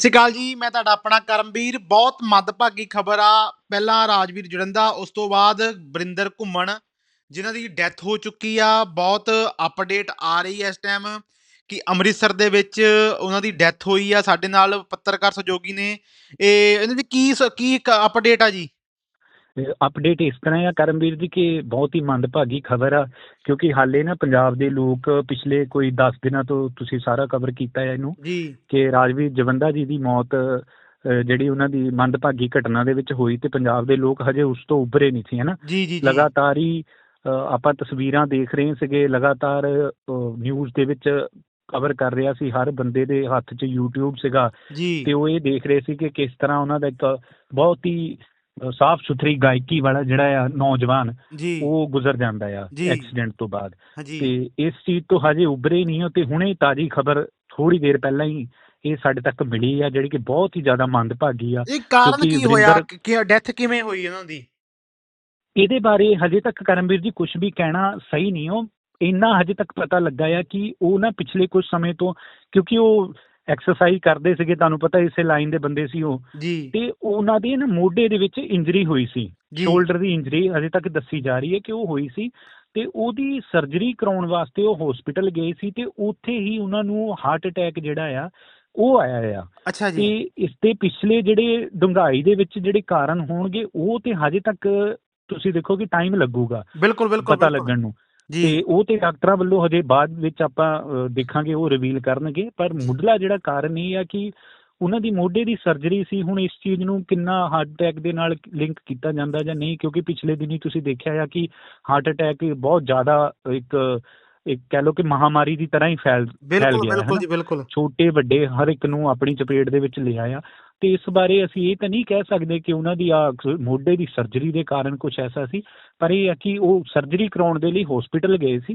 ਸਤਿ ਸ਼੍ਰੀ ਅਕਾਲ ਜੀ, ਮੈਂ ਤੁਹਾਡਾ ਆਪਣਾ ਕਰਮਵੀਰ, ਬਹੁਤ ਮੰਦਭਾਗੀ ਖਬਰ ਆ। ਪਹਿਲਾਂ ਰਾਜਵੀਰ ਜੜੰਦਾ ਉਸ ਤੋਂ ਬਾਅਦ ਬਰਿੰਦਰ ਘੁੰਮਣ, ਜਿਨ੍ਹਾਂ ਦੀ ਡੈਥ ਹੋ ਚੁੱਕੀ ਆ। ਬਹੁਤ ਅਪਡੇਟ ਆ ਰਹੀ ਹੈ ਇਸ ਟਾਈਮ ਕਿ ਅੰਮ੍ਰਿਤਸਰ ਦੇ ਵਿੱਚ ਉਹਨਾਂ ਦੀ ਡੈਥ ਹੋਈ ਆ। ਸਾਡੇ ਨਾਲ ਪੱਤਰਕਾਰ ਸਹਿਯੋਗੀ ਨੇ। ਇਹ, ਇਹਨਾਂ ਦੀ ਕੀ ਸ- ਕੀ ਅਪਡੇਟ ਆ ਜੀ? ਅਪਡੇਟ ਇਸ ਤਰ੍ਹਾਂ ਆ ਕਰਮਵੀਰ ਜੀ ਕਿ ਬਹੁਤ ਹੀ ਮੰਦਭਾਗੀ ਖਬਰ ਆ ਕਿਉਂਕਿ ਹਾਲੇ ਨਾ ਪੰਜਾਬ ਦੇ ਲੋਕ ਪਿਛਲੇ ਕੋਈ 10 ਦਿਨਾਂ ਤੋਂ ਤੁਸੀਂ ਸਾਰਾ ਕਵਰ ਕੀਤਾ ਹੈ ਇਹਨੂੰ ਜੀ। ਕਿ ਰਾਜਵੀਰ ਜਵੰਦਾ ਜੀ ਦੀ ਮੌਤ ਜਿਹੜੀ ਉਹਨਾਂ ਦੀ ਮੰਦਭਾਗੀ ਘਟਨਾ ਦੇ ਵਿੱਚ ਹੋਈ ਤੇ ਪੰਜਾਬ ਦੇ ਲੋਕ ਹਜੇ ਉਸ ਤੋਂ ਉੱਭਰੇ ਨਹੀਂ ਸੀ ਹਨਾ? ਜੀ ਜੀ ਜੀ। ਲਗਾਤਾਰ ਹੀ ਆਪਾਂ ਤਸਵੀਰਾਂ ਦੇਖ ਰਹੇ ਸੀਗੇ ਲਗਾਤਾਰ ਨਿਊਜ਼ ਦੇ ਵਿੱਚ ਕਵਰ ਕਰ ਰਿਹਾ ਸੀ ਹਰ ਬੰਦੇ ਦੇ ਹੱਥ 'ਚ YouTube ਸੀਗਾ ਤੇ ਉਹ ਇਹ ਦੇਖ ਰਹੇ ਸੀ ਕਿ ਕਿਸ ਤਰ੍ਹਾਂ ਉਹਨਾਂ ਦਾ ਇੱਕ ਬਹੁਤ ਹੀ ਸਾਫ਼ ਸੁਥਰੀ ਗਾਇਕੀ ਵਾਲਾ ਜਿਹੜਾ ਆ ਨੌਜਵਾਨ ਜੀ। ਉਹ ਗੁਜ਼ਰ ਜਾਂਦਾ ਆ ਜੀ। ਐਕਸੀਡੈਂਟ ਤੋਂ ਬਾਅਦ। ਹਾਂਜੀ। ਤੇ ਇਸ ਚੀਜ਼ ਤੋਂ ਹਜੇ ਉੱਭਰੇ ਨਹੀਂ ਹੋ ਤੇ ਹੁਣੇ ਤਾਜੀ ਖਬਰ ਥੋੜੀ ਦੇਰ ਪਹਿਲਾਂ ਹੀ ਇਹ ਸਾਡੇ ਤੱਕ ਮਿਲੀ ਆ ਜਿਹੜੀ ਕਿ ਬਹੁਤ ਹੀ ਜ਼ਿਆਦਾ ਮੰਦਭਾਗੀ ਆ। ਇਹ ਕਾਰਨ ਕਿਉਂਕਿ ਕੀ ਹੋਇਆ? ਵਰਿੰਦਰ- ਕਿ ਡੈਥ ਕਿਵੇਂ ਹੋਈ ਉਹਨਾਂ ਦੀ? ਇਹਦੇ ਬਾਰੇ ਹਜੇ ਤੱਕ ਕਰਮਵੀਰ ਜੀ ਕੁਝ ਵੀ ਕਹਿਣਾ ਸਹੀ ਨਹੀਂ ਹੋ ਇੰਨਾ ਹਜੇ ਤੱਕ ਪਤਾ ਲੱਗਾ ਆ ਕਿ ਉਹ ਨਾ ਪਿਛਲੇ ਕੁਝ ਸਮੇਂ ਤੋਂ ਕਿਉਂਕਿ ਉਹ ਐਕਸਰਸਾਈਜ਼ ਕਰਦੇ ਸੀਗੇ ਤੁਹਾਨੂੰ ਪਤਾ ਇਸੇ ਲਾਈਨ ਦੇ ਬੰਦੇ ਸੀ ਉਹ। ਤੇ ਉਹਨਾਂ ਦੇ ਨਾ ਮੋਢੇ ਦੇ ਵਿੱਚ ਇੰਜਰੀ ਹੋਈ ਸੀ। ਸ਼ੋਲਡਰ ਦੀ ਇੰਜਰੀ ਹਜੇ ਤੱਕ ਦੱਸੀ ਜਾ ਰਹੀ ਹੈ ਕਿ ਉਹ ਹੋਈ ਸੀ। ਤੇ ਉਹਦੀ ਸਰਜਰੀ ਕਰਾਉਣ ਵਾਸਤੇ ਉਹ ਹਸਪੀਟਲ ਗਏ ਸੀ ਤੇ ਉੱਥੇ ਹੀ ਉਹਨਾਂ ਨੂੰ ਹਾਰਟ ਅਟੈਕ ਜਿਹੜਾ ਆ ਉਹ ਆਇਆ ਆ। ਅੱਛਾ ਤੇ ਜੀ ਇਸ ਦੇ ਪਿਛਲੇ ਜਿਹੜੇ ਡੁੰਗਾਈ ਦੇ ਵਿੱਚ ਜਿਹੜੇ ਕਾਰਨ ਹੋਣਗੇ ਉਹ ਤੇ ਹਜੇ ਤੱਕ ਤੁਸੀਂ ਦੇਖੋ ਕਿ ਟਾਈਮ ਲੱਗੂਗਾ। ਬਿਲਕੁਲ ਬਿਲਕੁਲ ਪਤਾ। ਲੱਗਣ ਨੂੰ। ਤੇ ਉਹ ਤੇ ਡਾਕਟਰਾਂ ਵੱਲੋਂ ਹਜੇ ਬਾਅਦ ਵਿੱਚ ਆਪਾਂ ਦੇਖਾਂਗੇ ਉਹ ਰਿਵੀਲ ਕਰਨਗੇ। ਪਰ ਮੁੱਢਲਾ ਜਿਹੜਾ ਕਾਰਨ ਇਹ ਆ ਕਿ ਉਹਨਾਂ ਦੀ ਮੋਢੇ ਦੀ ਸਰਜਰੀ ਸੀ ਹੁਣ ਇਸ ਚੀਜ਼ ਨੂੰ ਕਿੰਨਾ ਹਾਰਟ ਅਟੈਕ ਦੇ ਨਾਲ ਲਿੰਕ ਕੀਤਾ ਜਾਂਦਾ ਜਾਂ ਨਹੀਂ? ਕਿਉਂਕਿ ਪਿਛਲੇ ਦਿਨੀ ਤੁਸੀਂ ਦੇਖਿਆ ਆ ਕਿ ਹਾਰਟ ਅਟੈਕ ਬਹੁਤ ਜ਼ਿਆਦਾ ਇੱਕ ਇੱਕ ਕਹਿ ਲਓ ਕਿ ਮਹਾਮਾਰੀ ਦੀ ਤਰ੍ਹਾਂ ਹੀ ਫੈਲ ਫੈਲ ਬਿਲਕੁਲ ਗਿਆ। ਜੀ ਬਿਲਕੁਲ ਛੋਟੇ ਵੱਡੇ ਹਰ ਇੱਕ ਨੂੰ ਆਪਣੀ ਚਪੇਟ ਦੇ ਵਿੱਚ ਲਿਆ ਆ ਤੇ ਇਸ ਬਾਰੇ ਅਸੀਂ ਇਹ ਤਾਂ ਨਹੀਂ ਕਹਿ ਸਕਦੇ ਕਿ ਉਹਨਾਂ ਦੀ ਆ ਮੋਢੇ ਦੀ ਸਰਜਰੀ ਦੇ ਕਾਰਨ ਕੁਝ ਐਸਾ ਸੀ ਪਰ ਇਹ ਕਿ ਉਹ ਸਰਜਰੀ ਕਰਾਉਣ ਦੇ ਲਈ ਹਸਪੀਟਲ ਗਏ ਸੀ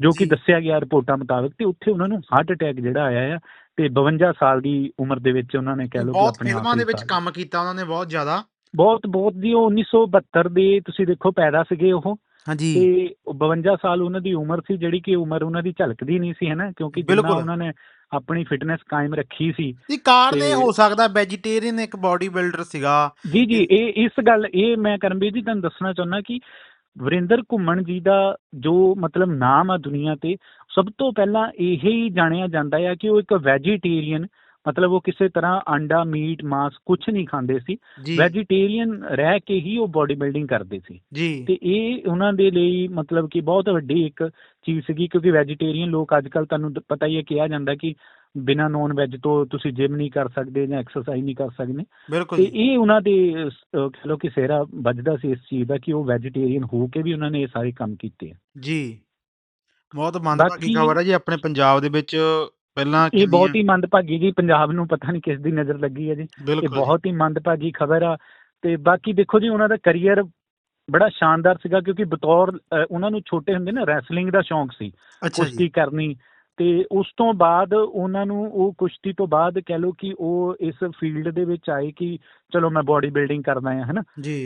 ਜੋ ਕਿ। ਦੱਸਿਆ ਗਿਆ ਰਿਪੋਰਟਾਂ ਮੁਤਾਬਕ ਤੇ ਉੱਥੇ ਉਹਨਾਂ ਨੂੰ ਹਾਰਟ ਅਟੈਕ ਜਿਹੜਾ ਆਇਆ ਆ ਤੇ 52 ਸਾਲ ਦੀ ਉਮਰ ਦੇ ਵਿੱਚ ਉਹਨਾਂ ਨੇ ਕਹਿ ਲਓ ਕਿ ਆਪਣੇ ਫਿਲਮਾਂ ਦੇ ਵਿੱਚ ਕੰਮ ਕੀਤਾ ਉਹਨਾਂ ਨੇ ਬਹੁਤ ਜ਼ਿਆਦਾ ਬਹੁਤ ਬਹੁਤ ਜੀ ਉਹ 1972 ਦੇ ਤੁਸੀਂ ਦੇਖੋ ਪੈਦਾ ਸੀਗੇ ਉਹ ਹਾਂਜੀ। ਤੇ ਉਹ 52 ਸਾਲ ਉਹਨਾਂ ਦੀ ਉਮਰ ਸੀ ਜਿਹੜੀ ਕਿ ਉਮਰ ਉਹਨਾਂ ਦੀ ਝਲਕਦੀ ਨਹੀਂ ਸੀ ਹਨਾ? ਕਿਉਂਕਿ ਜਿੰਨਾ ਬਿਲਕੁਲ। ਉਹਨਾਂ ਨੇ ਆਪਣੀ ਫਿਟਨੈਸ ਕਾਇਮ ਰੱਖੀ ਸੀ। ਇਹ ਕਾਰਨ ਇਹ ਹੋ ਸਕਦਾ ਵੈਜੀਟੇਰੀਅਨ ਇੱਕ ਬਾਡੀ ਬਿਲਡਰ ਸੀਗਾ। ਜੀ ਜੀ ਇਹ ਇਸ ਗੱਲ ਇਹ ਮੈਂ ਕਰਮਵੀਰ ਜੀ ਤੁਹਾਨੂੰ ਦੱਸਣਾ ਚਾਹੁੰਦਾ ਕਿ ਵਰਿੰਦਰ ਘੁੰਮਣ ਜੀ ਦਾ ਜੋ ਮਤਲਬ ਨਾਮ ਆ ਦੁਨੀਆ ਤੇ ਸਭ ਤੋਂ ਪਹਿਲਾਂ ਇਹ ਹੀ ਜਾਣਿਆ ਜਾਂਦਾ ਹੈ ਕਿ ਉਹ ਇੱਕ ਵੈਜੀਟੇਰੀਅਨ ਮਤਲਬ ਉਹ ਕਿਸੇ ਤਰ੍ਹਾਂ ਅੰਡਾ ਮੀਟ ਮਾਸ ਕੁਝ ਨਹੀਂ ਖਾਂਦੇ ਸੀ। ਵੈਜੀਟੇਰੀਅਨ ਰਹਿ ਕੇ ਹੀ ਉਹ ਬਾਡੀ ਬਿਲਡਿੰਗ ਕਰਦੇ ਸੀ। ਤੇ ਇਹ ਉਹਨਾਂ ਦੇ ਲਈ ਮਤਲਬ ਕਿ ਬਹੁਤ ਵੱਡੀ ਇੱਕ ਚੀਜ਼ ਸੀਗੀ ਕਿਉਂਕਿ ਵੈਜੀਟੇਰੀਅਨ ਲੋਕ ਅੱਜ ਕੱਲ ਤੁਹਾਨੂੰ ਪਤਾ ਹੀ ਹੈ ਕਿਹਾ ਜਾਂਦਾ ਕਿ ਬਿਨਾਂ ਨੌਨ ਵੈਜ ਤੋਂ ਤੁਸੀਂ ਜਿਮ ਨਹੀਂ ਕਰ ਸਕਦੇ ਜਾਂ ਐਕਸਰਸਾਈਜ਼ ਨਹੀਂ ਕਰ ਸਕਦੇ। ਤੇ ਇਹ ਉਹਨਾਂ ਦੇ ਕਹਿ ਕਿ ਸਿਹਰਾ ਵੱਜਦਾ ਸੀ ਇਸ ਚੀਜ਼ ਦਾ ਕਿ ਉਹ ਵੈਜੀਟੇਰੀਅਨ ਹੋ ਕੇ ਵੀ ਉਹਨਾਂ ਨੇ ਇਹ ਸਾਰੇ ਕੰਮ ਕੀਤੇ। ਜੀ। ਬਹੁਤ ਮੰਦਭਾਗੀ ਖਬਰ ਹੈ ਜੀ ਆਪਣੇ ਪੰਜਾਬ ਦੇ ਵਿੱਚ ਪਹਿਲਾਂ ਇਹ ਬਹੁਤ ਹੀ ਮੰਦਭਾਗੀ ਜੀ ਪੰਜਾਬ ਨੂੰ ਪਤਾ ਨਹੀਂ ਕਿਸ ਦੀ ਨਜ਼ਰ ਲੱਗੀ ਹੈ ਜੀ। ਇਹ। ਬਹੁਤ ਹੀ ਮੰਦਭਾਗੀ ਖਬਰ ਆ। ਤੇ ਬਾਕੀ ਦੇਖੋ ਜੀ ਉਹਨਾਂ ਦਾ ਕੈਰੀਅਰ ਬੜਾ ਸ਼ਾਨਦਾਰ ਸੀਗਾ ਕਿਉਂਕਿ ਬਤੌਰ ਉਹਨਾਂ ਨੂੰ ਛੋਟੇ ਹੁੰਦੇ ਨਾ ਰੈਸਲਿੰਗ ਦਾ ਸ਼ੌਂਕ ਸੀ ਕੁਸ਼ਤੀ ਕਰਨੀ। ਤੇ ਉਸ ਤੋਂ ਬਾਅਦ ਉਹਨਾਂ ਨੂੰ ਉਹ ਕੁਸ਼ਤੀ ਤੋਂ ਬਾਅਦ ਕਹਿ ਲਓ ਕਿ ਉਹ ਇਸ ਫੀਲਡ ਦੇ ਵਿੱਚ ਆਏ ਕਿ ਚਲੋ ਮੈਂ ਬਾਡੀ ਬਿਲਡਿੰਗ ਕਰਦਾ ਹਾਂ ਹਨਾ।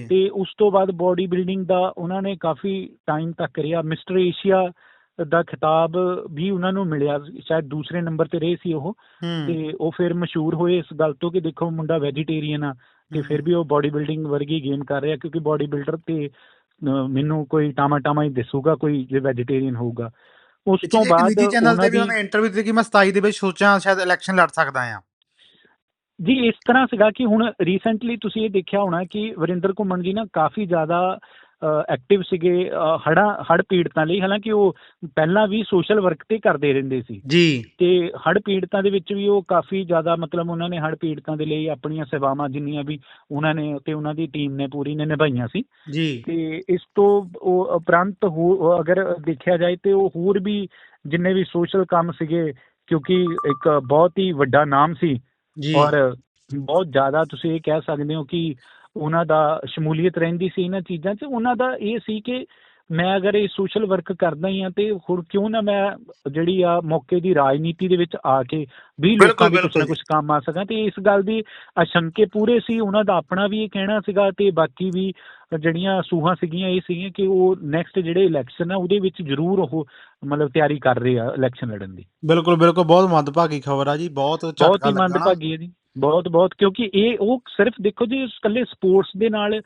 ਤੇ ਉਸ ਤੋਂ ਬਾਅਦ ਬਾਡੀ ਬਿਲਡਿੰਗ ਦਾ ਉਹਨਾਂ ਨੇ ਕਾਫੀ ਟਾਈਮ ਤੱਕ ਰਿਹਾ। ਮਿਸਟਰ ਏਸ਼ੀਆ ਦਾ ਖਿਤਾਬ ਵੀ ਉਹਨਾਂ ਨੂੰ ਮਿਲਿਆ। ਸ਼ਾਇਦ ਦੂਸਰੇ ਨੰਬਰ ਤੇ ਰਹੇ ਸੀ ਉਹ। ਤੇ ਉਹ ਫਿਰ ਮਸ਼ਹੂਰ ਹੋਏ ਇਸ ਗੱਲ ਤੋਂ ਕਿ ਦੇਖੋ ਮੁੰਡਾ ਵੈਜੀਟੇਰੀਅਨ ਆ ਤੇ। ਫਿਰ ਵੀ ਉਹ ਬਾਡੀ ਬਿਲਡਿੰਗ ਵਰਗੀ ਗੇਮ ਕਰ ਰਿਹਾ ਕਿਉਂਕਿ ਬਾਡੀ ਬਿਲਡਰ ਤੇ ਮੈਨੂੰ ਕੋਈ ਟਾਮਾ ਟਾਮਾ ਹੀ ਦਿਸੂਗਾ ਕੋਈ ਜੇ ਵੈਜੀਟੇਰੀਅਨ ਹੋਊਗਾ। ਉਸ ਤੋਂ ਬਾਅਦ ਚੈਨਲ ਤੇ ਵੀ ਉਹਨੇ ਇੰਟਰਵਿਊ ਦਿੱਤੀ ਕਿ ਮੈਂ 27 ਦੇ ਵਿੱਚ ਸੋਚਾਂ ਸ਼ਾਇਦ ਇਲੈਕਸ਼ਨ ਲੜ ਸਕਦਾ ਆ ਜੀ ਇਸ ਤਰ੍ਹਾਂ ਸੀਗਾ ਕਿ ਹੁਣ ਰੀਸੈਂਟਲੀ ਤੁਸੀਂ ਇਹ ਦੇਖਿਆ ਹੋਣਾ ਕਿ ਵਰਿੰਦਰ ਘੁੰਮਣ ਜੀ ਨਾ ਕਾਫੀ ਜ਼ਿਆਦਾ ਐਕਟਿਵ ਸੀਗੇ ਹੜਾ ਹੜ ਪੀੜਤਾਂ ਲਈ ਹਾਲਾਂਕਿ ਉਹ ਪਹਿਲਾਂ ਵੀ ਸੋਸ਼ਲ ਵਰਕ ਤੇ ਕਰਦੇ ਰਹਿੰਦੇ ਸੀ। ਜੀ। ਤੇ ਹੜ ਪੀੜਤਾਂ ਦੇ ਵਿੱਚ ਵੀ ਉਹ ਕਾਫੀ ਜ਼ਿਆਦਾ ਮਤਲਬ ਉਹਨਾਂ ਨੇ ਹੜ ਪੀੜਤਾਂ ਦੇ ਲਈ ਆਪਣੀਆਂ ਸੇਵਾਵਾਂ ਜਿੰਨੀਆਂ ਵੀ ਉਹਨਾਂ ਨੇ ਤੇ ਉਹਨਾਂ ਦੀ ਟੀਮ ਨੇ ਪੂਰੀ ਨੇ ਨਿਭਾਈਆਂ ਸੀ। ਜੀ। ਤੇ ਇਸ ਤੋਂ ਉਹ ਉਪਰੰਤ ਹੋ ਅਗਰ ਦੇਖਿਆ ਜਾਏ ਤੇ ਉਹ ਹੋਰ ਵੀ ਜਿੰਨੇ ਵੀ ਸੋਸ਼ਲ ਕੰਮ ਸੀਗੇ ਕਿਉਂਕਿ ਇੱਕ ਬਹੁਤ ਹੀ ਵੱਡਾ ਨਾਮ ਸੀ। ਜੀ। ਔਰ ਬਹੁਤ ਜ਼ਿਆਦਾ ਤੁਸੀਂ ਇਹ ਕਹਿ ਸਕਦੇ ਹੋ ਕਿ ਉਹਨਾਂ ਦਾ ਸ਼ਮੂਲੀਅਤ ਰਹਿੰਦੀ ਸੀ ਇਹਨਾਂ ਚੀਜ਼ਾਂ 'ਚ ਉਹਨਾਂ ਦਾ ਇਹ ਸੀ ਕਿ ਮੈਂ ਅਗਰ ਇਹ ਸੋਸ਼ਲ ਵਰਕ ਕਰਦਾ ਹੀ ਆ ਤੇ ਹੁਣ ਕਿਉਂ ਨਾ ਮੈਂ ਜਿਹੜੀ ਆ ਮੌਕੇ ਦੀ ਰਾਜਨੀਤੀ ਦੇ ਵਿੱਚ ਆ ਕੇ ਵੀ ਲੋਕਾਂ ਦੀ ਕੁਝ ਨਾ ਕੁਝ ਕੰਮ ਆ ਸਕਾਂ ਤੇ ਇਸ ਗੱਲ ਦੀ ਅਸ਼ੰਕੇ ਪੂਰੇ ਸੀ ਉਹਨਾਂ ਦਾ ਆਪਣਾ ਵੀ ਇਹ ਕਹਿਣਾ ਸੀਗਾ ਤੇ ਬਾਕੀ ਵੀ ਜਿਹੜੀਆਂ ਸੂਹਾਂ ਸੀਗੀਆਂ ਇਹ ਸੀਗੀਆਂ ਕਿ ਉਹ ਨੈਕਸਟ ਜਿਹੜੇ ਇਲੈਕਸ਼ਨ ਆ ਉਹਦੇ ਵਿੱਚ ਜ਼ਰੂਰ ਉਹ ਮਤਲਬ ਤਿਆਰੀ ਕਰ ਰਹੇ ਆ ਇਲੈਕਸ਼ਨ ਲੜਨ ਦੀ। ਬਿਲਕੁਲ ਬਿਲਕੁਲ ਬਹੁਤ ਮੰਦਭਾਗੀ ਖਬਰ ਆ ਜੀ ਬਹੁਤ ਬਹੁਤ ਝਟਕਾ ਹੀ ਲੱਗਾ ਨਾ। ਮੰਦਭਾਗੀ ਹੈ ਜੀ। ਬਹੁਤ ਬਹੁਤ ਕਿਉਂਕਿ ਇਹ ਉਹ ਸਿਰਫ ਦੇਖੋ ਜੀ ਇਕੱਲੇ ਸਪੋਰਟਸ ਦੇ ਨਾਲ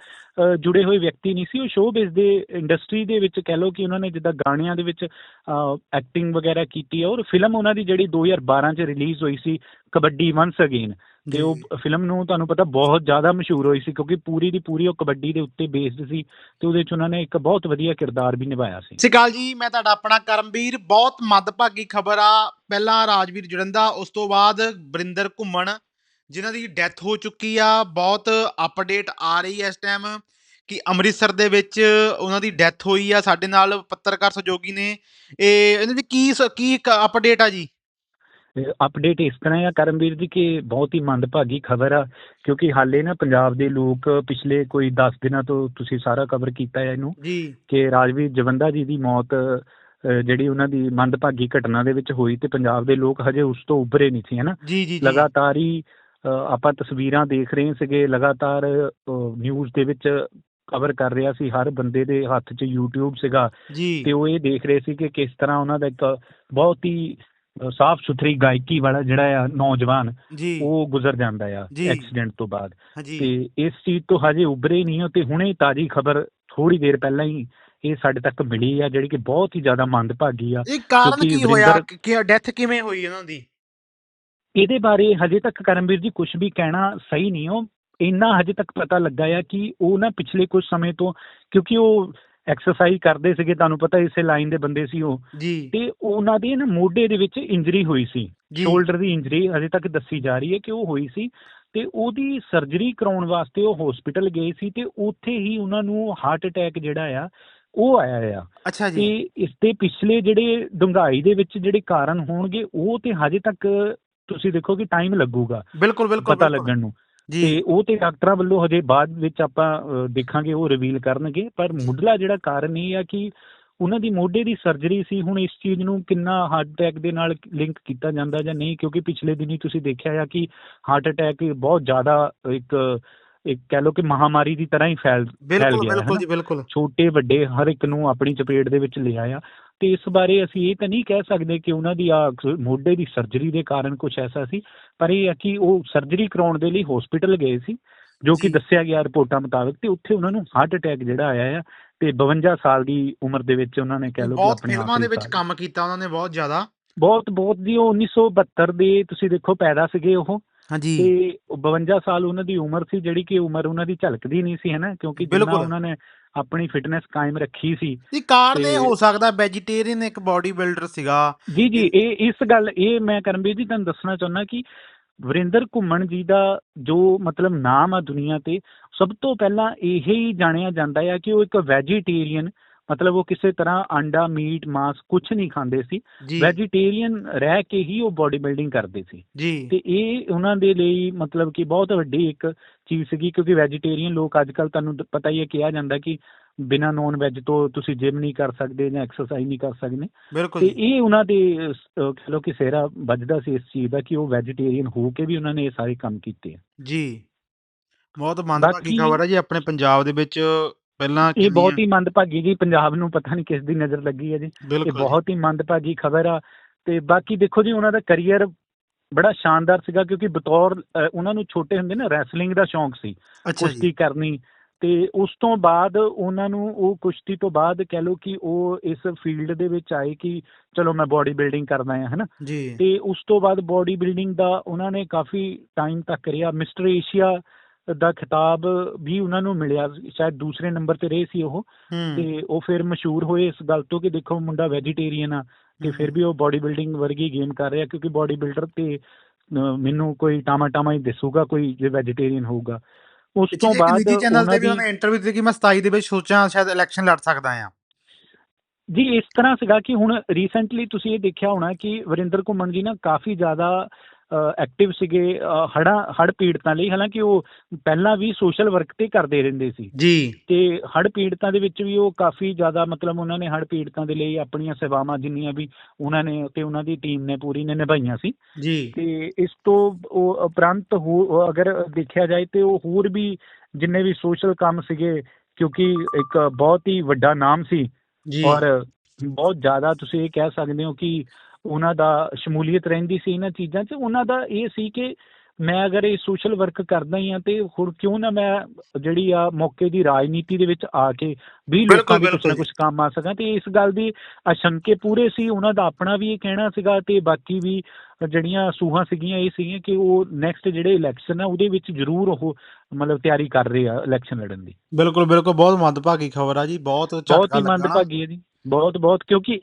ਜੁੜੇ ਹੋਏ ਵਿਅਕਤੀ ਨਹੀਂ ਸੀ ਉਹ ਸ਼ੋਅ ਦੇ ਇੰਡਸਟਰੀ ਦੇ ਵਿੱਚ ਕਹਿ ਲਓ ਕਿ ਉਹਨਾਂ ਨੇ ਜਿੱਦਾਂ ਗਾਣਿਆਂ ਦੇ ਵਿੱਚ ਐਕਟਿੰਗ ਵਗੈਰਾ ਕੀਤੀ ਹੈ ਔਰ ਫਿਲਮ ਉਹਨਾਂ ਦੀ ਜਿਹੜੀ 2012 ਚ ਰਿਲੀਜ਼ ਹੋਈ ਸੀ ਕਬੱਡੀ ਵਾਂਸ ਅਗੇਨ ਤੇ ਉਹ ਫਿਲਮ ਨੂੰ ਤੁਹਾਨੂੰ ਪਤਾ ਬਹੁਤ ਜ਼ਿਆਦਾ ਮਸ਼ਹੂਰ ਹੋਈ ਸੀ ਕਿਉਂਕਿ ਪੂਰੀ ਦੀ ਪੂਰੀ ਉਹ ਕਬੱਡੀ ਦੇ ਉੱਤੇ ਬੇਸਡ ਸੀ ਤੇ ਉਹਦੇ ਚ ਉਹਨਾਂ ਨੇ ਇੱਕ ਬਹੁਤ ਵਧੀਆ ਕਿਰਦਾਰ ਵੀ ਨਿਭਾਇਆ ਸੀ। ਅਕਾਲ ਜੀ ਮੈਂ ਤੁਹਾਡਾ ਆਪਣਾ ਕਰਮਵੀਰ ਬਹੁਤ ਮੰਦਭਾਗੀ ਖਬਰ ਆ ਪਹਿਲਾਂ ਰਾਜਵੀਰ ਜੁੜੰਦਾ ਉਸ ਤੋਂ ਬਾਅਦ ਬਰਿੰਦਰ ਘੁੰਮਣ ਜਿਨ੍ਹਾਂ ਦੀ ਡੈਥ ਹੋ ਚੁੱਕੀ ਆ ਬਹੁਤ ਅਪਡੇਟ ਆ ਰਹੀ ਹੈ ਇਸ ਟਾਈਮ ਕਿ ਅੰਮ੍ਰਿਤਸਰ ਦੇ ਵਿੱਚ ਉਹਨਾਂ ਦੀ ਡੈਥ ਹੋਈ ਆ ਸਾਡੇ ਨਾਲ ਪੱਤਰਕਾਰ ਸਹਿਯੋਗੀ ਨੇ। ਇਹ ਇਹਨਾਂ ਦੀ ਕੀ ਕੀ ਅਪਡੇਟ ਆ ਜੀ? ਅਪਡੇਟ ਇਸ ਤਰ੍ਹਾਂ ਆ ਕਰਮਵੀਰ ਜੀ ਕਿ ਬਹੁਤ ਹੀ ਮੰਦਭਾਗੀ ਖਬਰ ਆ ਕਿਉਂਕਿ ਹਾਲੇ ਨਾ ਪੰਜਾਬ ਦੇ ਲੋਕ ਪਿਛਲੇ ਕੋਈ 10 ਦਿਨਾਂ ਤੋਂ ਤੁਸੀਂ ਸਾਰਾ ਕਵਰ ਕੀਤਾ ਹੈ ਇਹਨੂੰ ਜੀ। ਕਿ ਰਾਜਵੀਰ ਜਵੰਦਾ ਜੀ ਦੀ ਮੌਤ ਜਿਹੜੀ ਉਹਨਾਂ ਦੀ ਮੰਦਭਾਗੀ ਘਟਨਾ ਦੇ ਵਿੱਚ ਹੋਈ ਤੇ ਪੰਜਾਬ ਦੇ ਲੋਕ ਹਜੇ ਉਸ ਤੋਂ ਉੱਭਰੇ ਨਹੀਂ ਸੀ ਹਨਾ? ਲਗਾਤਾਰ ਹੀ ਆਪਾਂ ਤਸਵੀਰਾਂ ਦੇਖ ਰਹੇ ਸੀਗੇ ਲਗਾਤਾਰ ਨਿਊਜ਼ ਦੇ ਵਿੱਚ ਕਵਰ ਕਰ ਰਿਹਾ ਸੀ ਹਰ ਬੰਦੇ ਦੇ ਹੱਥ 'ਚ YouTube ਸੀਗਾ ਤੇ ਉਹ ਇਹ ਦੇਖ ਰਹੇ ਸੀ ਕਿ ਕਿਸ ਤਰ੍ਹਾਂ ਉਹਨਾਂ ਦਾ ਇੱਕ ਬਹੁਤ ਹੀ ਸਾਫ਼ ਸੁਥਰੀ ਗਾਇਕੀ ਵਾਲਾ ਜਿਹੜਾ ਆ ਨੌਜਵਾਨ ਉਹ ਗੁਜ਼ਰ ਜਾਂਦਾ ਆ। ਐਕਸੀਡੈਂਟ ਤੋਂ ਬਾਅਦ। ਤੇ ਇਸ ਚੀਜ਼ ਤੋਂ ਹਜੇ ਉੱਭਰੇ ਨਹੀਂ ਹੋ ਤੇ ਹੁਣੇ ਤਾਜੀ ਖਬਰ ਥੋੜੀ ਦੇਰ ਪਹਿਲਾਂ ਹੀ ਇਹ ਸਾਡੇ ਤੱਕ ਮਿਲੀ ਆ ਜਿਹੜੀ ਕਿ ਬਹੁਤ ਹੀ ਜ਼ਿਆਦਾ ਮੰਦਭਾਗੀ ਆ ਇਹ ਕਾਰਨ ਕੀ ਹੋਇਆ? ਕਿ ਡੈਥ ਕਿਵੇਂ ਹੋਈ ਇਹਨਾਂ ਦੀ? ਇਹਦੇ ਬਾਰੇ ਹਜੇ ਤੱਕ ਕਰਮਵੀਰ ਜੀ ਕੁਝ ਵੀ ਕਹਿਣਾ ਸਹੀ ਨਹੀਂ ਹੋ ਇੰਨਾ ਹਜੇ ਤੱਕ ਪਤਾ ਲੱਗਾ ਆ ਕਿ ਉਹ ਨਾ ਪਿਛਲੇ ਕੁਝ ਸਮੇਂ ਤੋਂ ਕਿਉਂਕਿ ਉਹ ਐਕਸਰਸਾਈਜ਼ ਕਰਦੇ ਸੀਗੇ ਤੁਹਾਨੂੰ ਪਤਾ ਇਸੇ ਲਾਈਨ ਦੇ ਬੰਦੇ ਸੀ ਉਹ। ਤੇ ਉਹਨਾਂ ਦੇ ਨਾ ਮੋਢੇ ਦੇ ਵਿੱਚ ਇੰਜਰੀ ਹੋਈ ਸੀ। ਸ਼ੋਲਡਰ ਦੀ ਇੰਜਰੀ ਹਜੇ ਤੱਕ ਦੱਸੀ ਜਾ ਰਹੀ ਹੈ ਕਿ ਉਹ ਹੋਈ ਸੀ। ਤੇ ਉਹਦੀ ਸਰਜਰੀ ਕਰਾਉਣ ਵਾਸਤੇ ਉਹ ਹਸਪੀਟਲ ਗਏ ਸੀ ਤੇ ਉੱਥੇ ਹੀ ਉਹਨਾਂ ਨੂੰ ਹਾਰਟ ਅਟੈਕ ਜਿਹੜਾ ਆ ਉਹ ਆਇਆ ਆ। ਅੱਛਾ ਤੇ ਜੀ ਇਸ ਦੇ ਪਿਛਲੇ ਜਿਹੜੇ ਡੁੰਗਾਈ ਦੇ ਵਿੱਚ ਜਿਹੜੇ ਕਾਰਨ ਹੋਣਗੇ ਉਹ ਤੇ ਹਜੇ ਤੱਕ ਤੁਸੀਂ ਦੇਖੋ ਕਿ ਟਾਈਮ ਲੱਗੂਗਾ ਬਿਲਕੁਲ ਬਿਲਕੁਲ ਪਤਾ ਬਿਲਕੁਲ। ਲੱਗਣ ਨੂੰ। ਤੇ ਉਹ ਤੇ ਡਾਕਟਰਾਂ ਵੱਲੋਂ ਹਜੇ ਬਾਅਦ ਵਿੱਚ ਆਪਾਂ ਦੇਖਾਂਗੇ ਉਹ ਰਿਵੀਲ ਕਰਨਗੇ। ਪਰ ਮੁੱਢਲਾ ਜਿਹੜਾ ਕਾਰਨ ਇਹ ਆ ਕਿ ਉਹਨਾਂ ਦੀ ਮੋਢੇ ਦੀ ਸਰਜਰੀ ਸੀ ਹੁਣ ਇਸ ਚੀਜ਼ ਨੂੰ ਕਿੰਨਾ ਹਾਰਟ ਅਟੈਕ ਦੇ ਨਾਲ ਲਿੰਕ ਕੀਤਾ ਜਾਂਦਾ ਜਾਂ ਨਹੀਂ? ਕਿਉਂਕਿ ਪਿਛਲੇ ਦਿਨੀ ਤੁਸੀਂ ਦੇਖਿਆ ਆ ਕਿ ਹਾਰਟ ਅਟੈਕ ਬਹੁਤ ਜ਼ਿਆਦਾ ਇੱਕ ਇੱਕ ਕਹਿ ਲਓ ਕਿ ਮਹਾਮਾਰੀ ਦੀ ਤਰ੍ਹਾਂ ਹੀ ਫੈਲ ਫੈਲ ਬਿਲਕੁਲ ਗਿਆ ਬਿਲਕੁਲ ਨਾ। ਜੀ ਬਿਲਕੁਲ। ਛੋਟੇ ਵੱਡੇ ਹਰ ਇੱਕ ਨੂੰ ਆਪਣੀ ਚਪੇਟ ਦੇ ਵਿੱਚ ਲਿਆ ਆ। ਤੇ ਇਸ ਬਾਰੇ ਅਸੀਂ ਇਹ ਤਾਂ ਨਹੀਂ ਕਹਿ ਸਕਦੇ ਕਿ ਉਹਨਾਂ ਦੀ ਆ ਮੋਢੇ ਦੀ ਸਰਜਰੀ ਦੇ ਕਾਰਨ ਕੁਝ ਐਸਾ ਸੀ ਪਰ ਇਹ ਹੈ ਕਿ ਉਹ ਸਰਜਰੀ ਕਰਾਉਣ ਦੇ ਲਈ ਹਸਪੀਟਲ ਗਏ ਸੀ ਜੋ ਕਿ। ਦੱਸਿਆ ਗਿਆ ਰਿਪੋਰਟਾਂ ਮੁਤਾਬਕ ਤੇ ਉੱਥੇ ਉਹਨਾਂ ਨੂੰ ਹਾਰਟ ਅਟੈਕ ਜਿਹੜਾ ਆਇਆ ਆ ਤੇ 52 ਸਾਲ ਦੀ ਉਮਰ ਦੇ ਵਿੱਚ ਉਹਨਾਂ ਨੇ ਕਹਿ ਲਓ ਕਿ ਆਪਣੇ ਫਿਲਮਾਂ ਦੇ ਵਿੱਚ ਕੰਮ ਕੀਤਾ ਉਹਨਾਂ ਨੇ ਬਹੁਤ ਜ਼ਿਆਦਾ ਬਹੁਤ ਬਹੁਤ ਜੀ ਉਹ 1972 ਦੇ ਤੁਸੀਂ ਦੇਖੋ ਪੈਦਾ ਸੀਗੇ ਉਹ ਹਾਂਜੀ ਤੇ ਉਹ 52 ਸਾਲ ਉਹਨਾਂ ਦੀ ਉਮਰ ਸੀ ਜਿਹੜੀ ਕਿ ਉਮਰ ਉਹਨਾਂ ਦੀ ਝਲਕਦੀ ਨਹੀਂ ਸੀ ਹਨਾ ਕਿਉਂਕਿ ਜਿੰਨਾ। ਉਹਨਾਂ ਨੇ ਆਪਣੀ ਫਿਟਨੈਸ ਕਾਇਮ ਰੱਖੀ ਸੀ। ਇਹ ਕਾਰਨ ਇਹ ਹੋ ਸਕਦਾ ਵੈਜੀਟੇਰੀਅਨ ਇੱਕ ਬਾਡੀ ਬਿਲਡਰ ਸੀਗਾ। ਜੀ ਜੀ ਇਹ ਇਸ ਗੱਲ ਇਹ ਮੈਂ ਕਰਮਵੀਰ ਜੀ ਤੁਹਾਨੂੰ ਦੱਸਣਾ ਚਾਹੁੰਦਾ ਕਿ ਵਰਿੰਦਰ ਘੁੰਮਣ ਜੀ ਦਾ ਜੋ ਮਤਲਬ ਨਾਮ ਆ ਦੁਨੀਆ ਤੇ ਸਭ ਤੋਂ ਪਹਿਲਾਂ ਇਹ ਹੀ ਜਾਣਿਆ ਜਾਂਦਾ ਹੈ ਕਿ ਉਹ ਇੱਕ ਵੈਜੀਟੇਰੀਅਨ ਮਤਲਬ ਉਹ ਕਿਸੇ ਤਰ੍ਹਾਂ ਅੰਡਾ ਮੀਟ ਮਾਸ ਕੁਝ ਨਹੀਂ ਖਾਂਦੇ ਸੀ। ਵੈਜੀਟੇਰੀਅਨ ਰਹਿ ਕੇ ਹੀ ਉਹ ਬਾਡੀ ਬਿਲਡਿੰਗ ਕਰਦੇ ਸੀ। ਤੇ ਇਹ ਉਹਨਾਂ ਦੇ ਲਈ ਮਤਲਬ ਕਿ ਬਹੁਤ ਵੱਡੀ ਇੱਕ ਚੀਜ਼ ਸੀਗੀ ਕਿਉਂਕਿ ਵੈਜੀਟੇਰੀਅਨ ਲੋਕ ਅੱਜ ਕੱਲ ਤੁਹਾਨੂੰ ਪਤਾ ਹੀ ਹੈ ਕਿਹਾ ਜਾਂਦਾ ਕਿ ਬਿਨਾਂ ਨੌਨ ਵੈਜ ਤੋਂ ਤੁਸੀਂ ਜਿਮ ਨਹੀਂ ਕਰ ਸਕਦੇ ਜਾਂ ਐਕਸਰਸਾਈਜ਼ ਨਹੀਂ ਕਰ ਸਕਦੇ। ਤੇ। ਇਹ ਉਹਨਾਂ ਦੇ ਲਓ ਕਿ ਸਿਹਰਾ ਵੱਜਦਾ ਸੀ ਇਸ ਚੀਜ਼ ਦਾ ਕਿ ਉਹ ਵੈਜੀਟੇਰੀਅਨ ਹੋ ਕੇ ਵੀ ਉਹਨਾਂ ਨੇ ਇਹ ਸਾਰੇ ਕੰਮ ਕੀਤੇ। ਜੀ। ਬਹੁਤ ਮੰਦਭਾਗੀ ਖਬਰ ਹੈ ਜੀ ਆਪਣੇ ਪੰਜਾਬ ਦੇ ਵਿੱਚ ਪਹਿਲਾਂ ਇਹ ਬਹੁਤ ਹੀ ਮੰਦਭਾਗੀ ਜੀ ਪੰਜਾਬ ਨੂੰ ਪਤਾ ਨਹੀਂ ਕਿਸ ਦੀ ਨਜ਼ਰ ਲੱਗੀ ਹੈ ਜੀ। ਇਹ ਬਹੁਤ ਹੀ ਮੰਦਭਾਗੀ ਖਬਰ ਆ। ਤੇ ਬਾਕੀ ਦੇਖੋ ਜੀ ਉਹਨਾਂ ਦਾ ਕੈਰੀਅਰ ਬੜਾ ਸ਼ਾਨਦਾਰ ਸੀਗਾ ਕਿਉਂਕਿ ਬਤੌਰ ਉਹਨਾਂ ਨੂੰ ਛੋਟੇ ਹੁੰਦੇ ਨਾ ਰੈਸਲਿੰਗ ਦਾ ਸ਼ੌਂਕ ਸੀ। ਕੁਸ਼ਤੀ ਕਰਨੀ। ਤੇ ਉਸ ਤੋਂ ਬਾਅਦ ਉਹਨਾਂ ਨੂੰ ਉਹ ਕੁਸ਼ਤੀ ਤੋਂ ਬਾਅਦ ਕਹਿ ਲਓ ਕਿ ਉਹ ਇਸ ਫੀਲਡ ਦੇ ਵਿੱਚ ਆਏ ਕਿ ਚਲੋ ਮੈਂ ਬਾਡੀ ਬਿਲਡਿੰਗ ਕਰਦਾ ਹਾਂ ਹਨਾ ਤੇ ਉਸ ਤੋਂ ਬਾਅਦ ਬਾਡੀ ਬਿਲਡਿੰਗ ਦਾ ਉਹਨਾਂ ਨੇ ਕਾਫੀ ਟਾਈਮ ਤੱਕ ਰਿਹਾ। ਮਿਸਟਰ ਏਸ਼ੀਆ ਦਾ ਖਿਤਾਬ ਵੀ ਉਹਨਾਂ ਨੂੰ ਮਿਲਿਆ। ਸ਼ਾਇਦ ਦੂਸਰੇ ਨੰਬਰ ਤੇ ਰਹੇ ਸੀ ਉਹ। ਤੇ ਉਹ ਫਿਰ ਮਸ਼ਹੂਰ ਹੋਏ ਇਸ ਗੱਲ ਤੋਂ ਕਿ ਦੇਖੋ ਮੁੰਡਾ ਵੈਜੀਟੇਰੀਅਨ ਆ ਤੇ ਫਿਰ ਵੀ ਉਹ ਬਾਡੀ ਬਿਲਡਿੰਗ ਵਰਗੀ ਗੇਮ ਕਰ ਰਿਹਾ ਕਿਉਂਕਿ ਬਾਡੀ ਬਿਲਡਰ ਤੇ ਮੈਨੂੰ ਕੋਈ ਟਾਮਾ ਟਾਮਾ ਹੀ ਦਿਸੂਗਾ ਕੋਈ ਜੇ ਵੈਜੀਟੇਰੀਅਨ ਹੋਊਗਾ। ਉਸ ਤੋਂ ਬਾਅਦ ਨਿੱਜੀ ਚੈਨਲ ਤੇ ਵੀ ਉਹਨੇ ਇੰਟਰਵਿਊ ਦਿੱਤੀ ਕਿ ਮੈਂ 27 ਦੇ ਵਿੱਚ ਸੋਚਾਂ ਸ਼ਾਇਦ ਇਲੈਕਸ਼ਨ ਲੜ ਸਕਦਾ ਆ ਜੀ ਇਸ ਤਰ੍ਹਾਂ ਸੀਗਾ ਕਿ ਹੁਣ ਰੀਸੈਂਟਲੀ ਤੁਸੀਂ ਇਹ ਦੇਖਿਆ ਹੋਣਾ ਕਿ ਵਰਿੰਦਰ ਘੁੰਮਣ ਜੀ ਨਾ ਕਾਫੀ ਜ਼ਿਆਦਾ ਐਕਟਿਵ ਸੀਗੇ ਹੜਾ ਹੜ ਪੀੜਤਾਂ ਲਈ ਹਾਲਾਂਕਿ ਉਹ ਪਹਿਲਾਂ ਵੀ ਸੋਸ਼ਲ ਵਰਕ ਤੇ ਕਰਦੇ ਰਹਿੰਦੇ ਸੀ। ਜੀ। ਤੇ ਹੜ ਪੀੜਤਾਂ ਦੇ ਵਿੱਚ ਵੀ ਉਹ ਕਾਫੀ ਜ਼ਿਆਦਾ ਮਤਲਬ ਉਹਨਾਂ ਨੇ ਹੜ ਪੀੜਤਾਂ ਦੇ ਲਈ ਆਪਣੀਆਂ ਸੇਵਾਵਾਂ ਜਿੰਨੀਆਂ ਵੀ ਉਹਨਾਂ ਨੇ ਤੇ ਉਹਨਾਂ ਦੀ ਟੀਮ ਨੇ ਪੂਰੀ ਨੇ ਨਿਭਾਈਆਂ ਸੀ। ਜੀ। ਤੇ ਇਸ ਤੋਂ ਉਹ ਉਪਰੰਤ ਹੋ ਅਗਰ ਦੇਖਿਆ ਜਾਏ ਤੇ ਉਹ ਹੋਰ ਵੀ ਜਿੰਨੇ ਵੀ ਸੋਸ਼ਲ ਕੰਮ ਸੀਗੇ ਕਿਉਂਕਿ ਇੱਕ ਬਹੁਤ ਹੀ ਵੱਡਾ ਨਾਮ ਸੀ। ਜੀ। ਔਰ ਬਹੁਤ ਜ਼ਿਆਦਾ ਤੁਸੀਂ ਇਹ ਕਹਿ ਸਕਦੇ ਹੋ ਕਿ ਉਹਨਾਂ ਦਾ ਸ਼ਮੂਲੀਅਤ ਰਹਿੰਦੀ ਸੀ ਇਹਨਾਂ ਚੀਜ਼ਾਂ 'ਚ ਉਹਨਾਂ ਦਾ ਇਹ ਸੀ ਕਿ ਮੈਂ ਅਗਰ ਇਹ ਸੋਸ਼ਲ ਵਰਕ ਕਰਦਾ ਹੀ ਆ ਤੇ ਹੁਣ ਕਿਉਂ ਨਾ ਮੈਂ ਜਿਹੜੀ ਆ ਮੌਕੇ ਦੀ ਰਾਜਨੀਤੀ ਦੇ ਵਿੱਚ ਆ ਕੇ ਵੀ ਲੋਕਾਂ ਦੀ ਬਿਲਕੁਲ ਨਾ ਕੁਛ ਕੰਮ ਆ ਸਕਾਂ ਤੇ ਇਸ ਗੱਲ ਦੀ ਅਸ਼ੰਕੇ ਪੂਰੇ ਸੀ ਉਹਨਾਂ ਦਾ ਆਪਣਾ ਵੀ ਇਹ ਕਹਿਣਾ ਸੀਗਾ ਤੇ ਬਾਕੀ ਵੀ ਜਿਹੜੀਆਂ ਸੂਹਾਂ ਸੀਗੀਆਂ ਇਹ ਸੀਗੀਆਂ ਕਿ ਉਹ ਨੈਕਸਟ ਜਿਹੜੇ ਇਲੈਕਸ਼ਨ ਆ ਉਹਦੇ ਵਿੱਚ ਜ਼ਰੂਰ ਉਹ ਮਤਲਬ ਤਿਆਰੀ ਕਰ ਰਹੇ ਆ ਇਲੈਕਸ਼ਨ ਲੜਨ ਦੀ ਬਿਲਕੁਲ ਬਿਲਕੁਲ ਬਹੁਤ ਮੰਦਭਾਗੀ ਖਬਰ ਆ ਜੀ ਬਹੁਤ ਬਹੁਤ ਹੀ। ਮੰਦਭਾਗੀ ਹੈ ਜੀ ਬਹੁਤ ਬਹੁਤ ਕਿਉਂਕਿ